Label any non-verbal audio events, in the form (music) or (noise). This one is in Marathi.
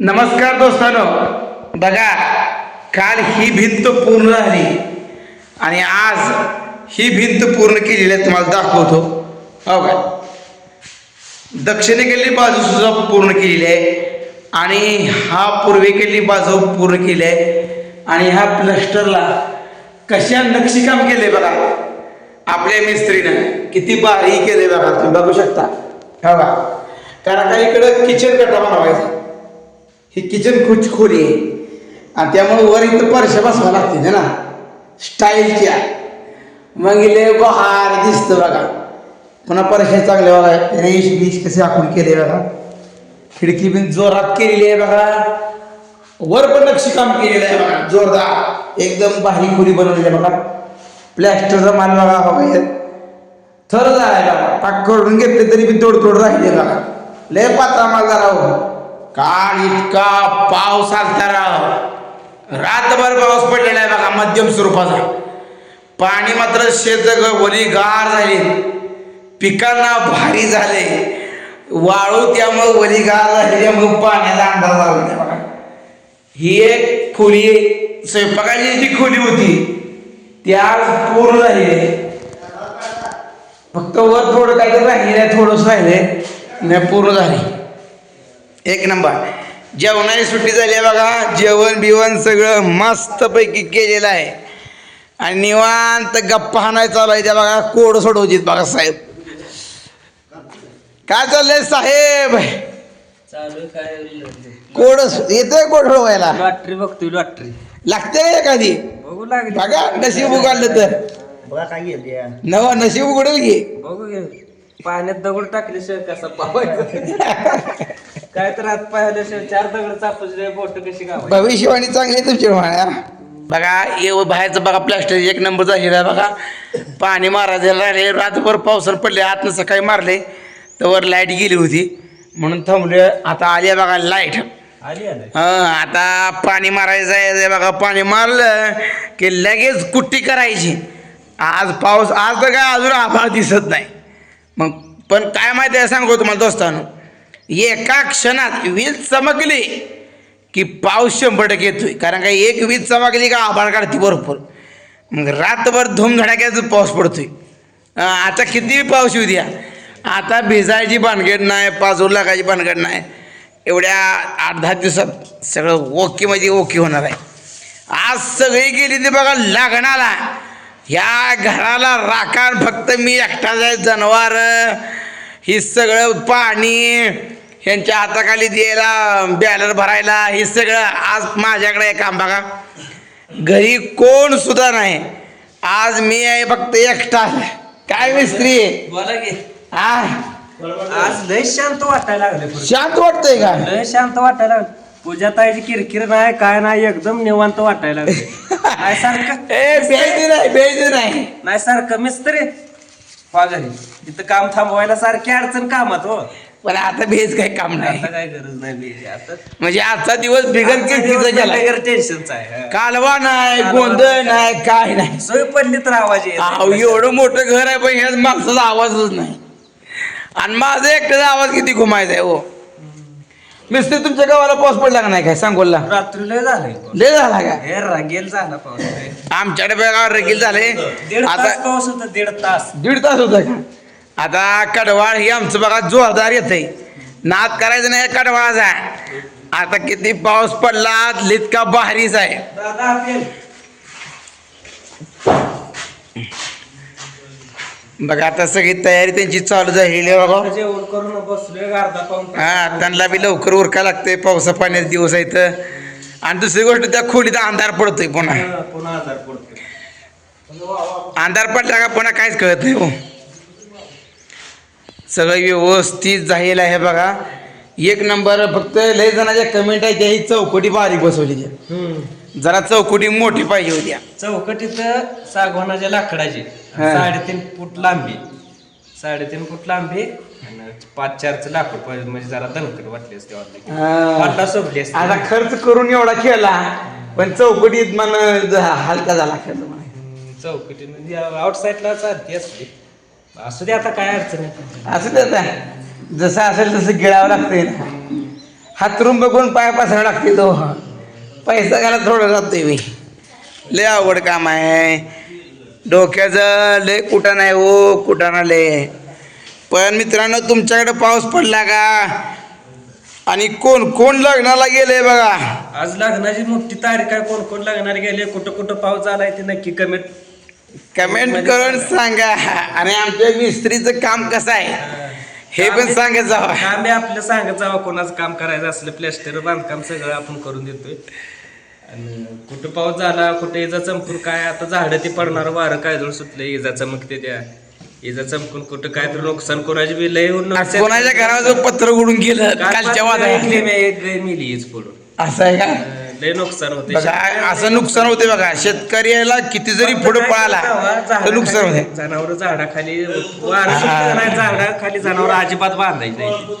नमस्कार दोस्तानो. बघा काल ही भिंत पूर्ण झाली. आणि आज ही भिंत पूर्ण केलेली आहे तुम्हाला दाखवतो. हो का? दक्षिणेकडली बाजू सुद्धा पूर्ण केलेली आहे. आणि हा पूर्वेकडली बाजू पूर्ण केली आहे. आणि ह्या प्लस्टरला कशा नक्षीकाम केले बघा? आपल्या मिस्त्रीनं किती बारीक केले बघा तुम्ही बघू शकता. हो का? कारण का इकडं किचन कटा बनवायचा ही किचन खुच खोली आहे आणि त्यामुळे वर इथं परशा बसवा लागते ना? स्टाईलच्या मग इले बहार दिसतं बघा. पुन्हा परशा चांगले बघा रेश बीश कसे आखून केले बघा. खिडकी बिन जोरात केलेली आहे बघा. वर पण नक्षीकाम केलेलं आहे बघा जोरदार. एकदम भारी खोली बनवलेली आहे बघा. प्लॅस्टरचा माल बघा बघा थर झालाय बघा. पाक करून घेतले तरी बी तोडतोड राहिले बघा. लय पात्रा माल झाला हो. काल इतका पाऊस आलता राव रातभर पाऊस पडलेला आहे बघा मध्यम स्वरूपाचा. पाणी मात्र शेत वली गार झाली. पिकांना भारी झाले. वाळू त्यामुळे वली गार झाली त्यामुळे पाण्याचा अंदाज लागला बघा. ही एक खोली स्वयंपाकाची जी खोली होती ती आज पूर्ण झाली आहे. फक्त वर थोडं काहीतरी राहिले थोडंसं थोडंच राहिले नाही पूर्ण झाली. एक नंबर. जेवणाची सुट्टी झाली आहे बघा. जेवण बिवण सगळं मस्तपैकी केलेलं आहे. आणि निवांत गप्पा हाणाय चालू आहे त्या बघा. कोड सोडवजीत बघा साहेब. काय चाललंय साहेब? चालू काय कोड येतोय कोड सोडवायला? लॉटरी बघतोय लॉटरी. लागते का एखादी? बघू लागली. बघा नशीब उघडलं तर. बघा काय गेली नवा नशीब उघडेल की. बघू घे पाण्यात दगड टाकल्याशिवाय कसा पावायचा? (laughs) काय तर हात पाहिल्याशिवाय चार दगड चापल्याशिवाय बोट कशी भविष्यवाणी चांगली आहे तुमची म्हणा बघा ये बाहेरचं बघा प्लास्टर एक नंबर झालेला आहे बघा. पाणी मारायला राहिले रातभर पावसानं पडले आतनं सकाळी मारले तर वर लाइट गेली होती. म्हणून थांबले आता आली आहे बघा लाइट आली आली हं आता पाणी मारायचं आहे बघा पाणी मारलं की लगेच कुट्टी करायची. आज पाऊस आज तर काय अजून आभाळ दिसत नाही. मग पण काय माहिती आहे सांगू तुम्हाला दोस्तानो. एका क्षणात वीज चमकली की पाऊस शंभर टक्के येतोय. कारण का एक वीज चमकली का आभाळ काढते भरपूर. मग रातभर धुमधडाक्याचा पाऊस पडतोय. आता किती पाऊस येऊ द्या? आता भिजायची भानगड नाही पाजूर लागायची भानगड नाही. एवढ्या आठ दहा दिवसात सगळं ओके म्हणजे ओके होणार आहे. आज सगळी गेली ती बघा लग्नाला. ह्या घराला राखाण फक्त मी एकटा जाय जनावर. ही सगळं पाणी ह्यांच्या हाताखाली द्यायला बॅलर भरायला हे सगळं आज माझ्याकडे आहे काम बघा. घरी कोण सुद्धा नाही. आज मी आहे फक्त एकटा. काय मिस्त्री बोला की. आ? आज लय शांत वाटायला लागले. शांत वाटतंय का? लय शांत वाटायला लागले पूजा ताईची किरकिर नाही काय नाही एकदम निवांत वाटायला लागले (laughs) नाही सारखं ए नाही नाही नाही. सारखं मिस्त्री. घरी इथं काम थांबवायला सारखी अडचण कामात हो. पण आता भेज काही काम नाही. आता काय गरज नाही बिजी. आता म्हणजे आजचा दिवस बिगर किर्तीचा गेला टेन्शनचा आहे कालवा नाही गोंधळ नाही. काय नाही. सोय पडली तर आवाज अहो एवढं मोठं घर आहे पण ह्याच माणसाचा आवाजच नाही. आणि माझा एकट्याचा आवाज किती घुमायचा आहे हो. मिस्त्री तुमच्या गावाला पाऊस पडला का नाही काय? सांगोला रात्री लय झालंय लय झाला का? हे रागेल झाला पाऊस. आमच्याकडे बघा रगील झाले दीड तास आता पाऊस होता दीड तास. दीड तास होता का? आता कडवाळ ही आमचं बघा जोरदार येत आहे नाद करायचं नाही कडवाळाचा आता किती पाऊस पडला लितका भारीच आहे. बघा आता सगळी तयारी त्यांची चालू झालेली आहे बघा. हा त्यांना बी लवकर उरका लागते पावसा पाण्याचे दिवस आहेत आणि दुसरी गोष्ट त्या खोलीत अंधार पडतोय पुन्हा. अंधार पडला का पुन्हा काहीच कळत नाही हो. सगळं व्यवस्थित झालेलं आहे बघा. एक नंबर फक्त लय जणांच्या कमेंट आहे त्या ही चौकटी बारीक बसवली जरा चौकटी मोठी पाहिजे होत्या चौकटीत सागवानाच्या लाकडाची. हा. साडेतीन फूट लांबी. साडेतीन फूट लांबी आणि पाच चारचं लाकूड पाहिजे म्हणजे जरा दणकट वाटली असते वाटली. हा. वाटला सोबली असते. आता खर्च करून एवढा केला पण चौकटीत मन हलका झाला खर्च म्हणायचं. चौकटी म्हणजे आउटसाईडला चालते असते असू दे आता काय अडचण नाही असं ते आता. जसं असेल तसं गिळावं लागतंय ना. हातरून बघून पाय पसरा लागते तो. पैसा घाला थोडं जातोय मी. लय अवघड काम आहे. डोक्याचं लय कुठं नाही हो कुठं ना लय. पण मित्रांनो तुमच्याकडे पाऊस पडला का? आणि कोण कोण लग्नाला गेले बघा? आज लग्नाची मोठी तारीख आहे. कोण कोण लग्नाला गेले कुठं कुठं पाऊस झालाय ते नक्की कमेंट कमेंट करून सांगा. आणि आमच्या मिस्त्रीचं काम कसं आहे? हे पण सांगत जावा. आम्ही आपलं सांगत जावं. कोणाचं काम करायचं असलं प्लॅस्टर बांधकाम सगळं आपण करून देतोय. आणि कुठं पाऊस झाला कुठे इजा चमकून काय आता झाडं ते पडणार वारं काय जवळ सुटले इजा चमकते त्या. इजा चमकून कुठं काय तर नुकसान कोणाची बी लय कोणाच्या घरावर पत्र उडून गेलं काल कालच्या ऐकले मी मेली हीच पडून असं आहे का? लय नुकसान होते. बघा असं नुकसान होते बघा. शेतकऱ्याला किती जरी पुढे पळाला तर नुकसान होते. जनावर झाडाखाली वारं सुटलं नाही झाडाखाली जनावर अजिबात बांधायचं नाही.